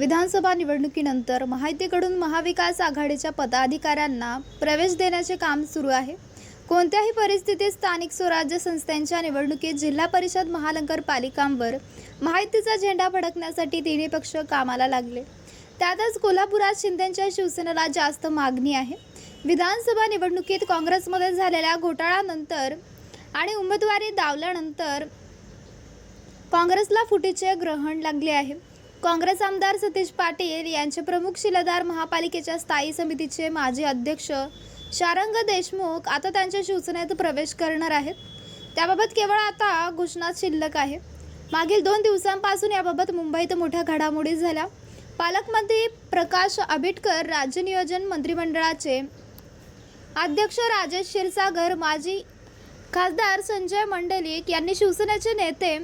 विधानसभा निवडणुकीनंतर महायुतीकडून महाविकास आघाडीच्या पदाधिकाऱ्यांना प्रवेश देण्याचे काम सुरू आहे. कोणत्याही परिस्थितीत स्थानिक स्वराज्य संस्थांच्या निवडणुकीत जिल्हा परिषद महानगरपालिकांवर महायुतीचा झेंडा फडकण्यासाठी तिन्ही पक्ष कामाला लागले. त्यातच कोल्हापुरात शिंदेच्या शिवसेनेला जास्त मागणी आहे. विधानसभा निवडणुकीत काँग्रेसमध्ये झालेल्या घोटाळ्यानंतर आणि उमेदवारी दावल्यानंतर काँग्रेसला फुटीचे ग्रहण लागले आहे. काँग्रेस आमदार सतीश पाटील यांचे प्रमुख शिलेदार महापालिकेच्या स्थायी समितीचे माजी अध्यक्ष शारंग देशमुख आता त्यांच्या शिवसेनेत प्रवेश करणार आहेत. त्याबाबत केवळ आता घोषणा शिल्लक आहे. मागील दोन दिवसांपासून याबाबत मुंबईत मोठ्या घडामोडी झाल्या. पालकमंत्री प्रकाश आंबेडकर राज्य नियोजन मंत्रिमंडळाचे अध्यक्ष राजेश क्षीरसागर माजी खासदार संजय मंडलिक यांनी शिवसेनेचे नेते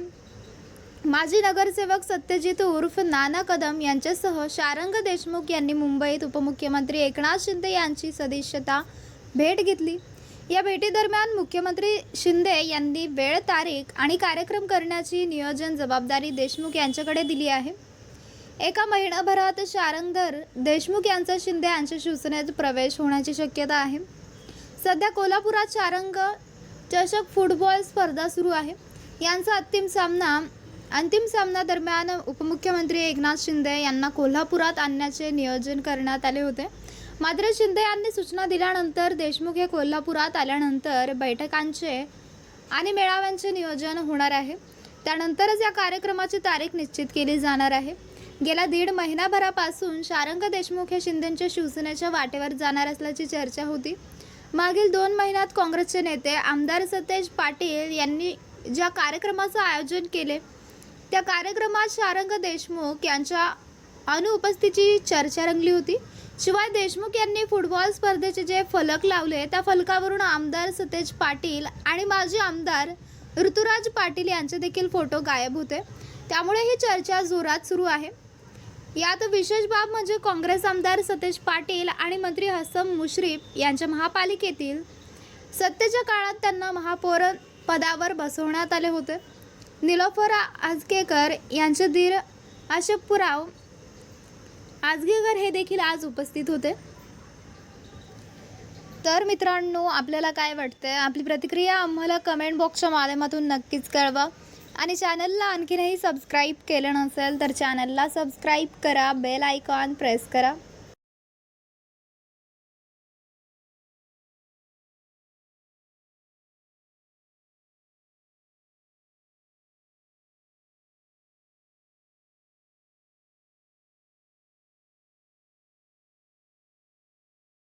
माजी नगरसेवक सत्यजित उर्फ नाना कदम यांच्यासह शारंग देशमुख यांनी मुंबईत उपमुख्यमंत्री एकनाथ शिंदे यांची सदिश्यता भेट घेतली. या भेटीदरम्यान मुख्यमंत्री शिंदे यांनी वेळ तारीख आणि कार्यक्रम करण्याची नियोजन जबाबदारी देशमुख यांच्याकडे दिली आहे. एका महिनाभरात शारंगधर देशमुख यांचा शिंदे यांच्या शिवसेनेत प्रवेश होण्याची शक्यता आहे. सध्या कोल्हापुरात शारंग चषक फुटबॉल स्पर्धा सुरू आहे. यांचा अंतिम सामना अंतिम सामना दरम्यान उपमुख्यमंत्री एकनाथ शिंदे यांना कोल्हापुरात आणण्याचे नियोजन करण्यात आले होते. मात्र शिंदे यांनी सूचना दिल्यानंतर देशमुख हे कोल्हापुरात आल्यानंतर बैठकांचे आणि मेळाव्यांचे नियोजन होणार आहे. त्यानंतरच या कार्यक्रमाची तारीख निश्चित केली जाणार आहे. गेल्या दीड महिनाभरापासून शारंग देशमुख हे शिंदेंच्या शिवसेनेच्या वाटेवर जाणार असल्याची चर्चा होती. मागील दोन महिन्यात काँग्रेसचे नेते आमदार सतेज पाटील यांनी ज्या कार्यक्रमाचं आयोजन केले त्या कार्यक्रमात शारंग देशमुख यांच्या अनुपस्थितीची चर्चा रंगली होती. शिवाय देशमुख यांनी फुटबॉल स्पर्धेचे जे फलक लावले त्या फलकावरून आमदार सतेज पाटील आणि माजी आमदार ऋतुराज पाटील यांचे देखील फोटो गायब होते. त्यामुळे ही चर्चा जोरात सुरू आहे. यात विशेष बाब म्हणजे काँग्रेस आमदार सतेज पाटील आणि मंत्री हसम मुश्रीफ यांच्या महापालिकेतील सत्तेच्या काळात त्यांना महापौर पदावर बसवण्यात आले होते. निलोफर आजगेकर यांचे धीर आशपुराव आजगेकर हे देखील आज उपस्थित होते. तर मित्रांनो आपल्याला काय वाटतंय? आपली प्रतिक्रिया आम्हाला कमेंट बॉक्सच्या माध्यमातून नक्कीच कळवा. आणि चॅनलला आणखीनही सबस्क्राईब केलं नसेल तर चॅनलला सबस्क्राईब करा बेल आयकॉन प्रेस करा.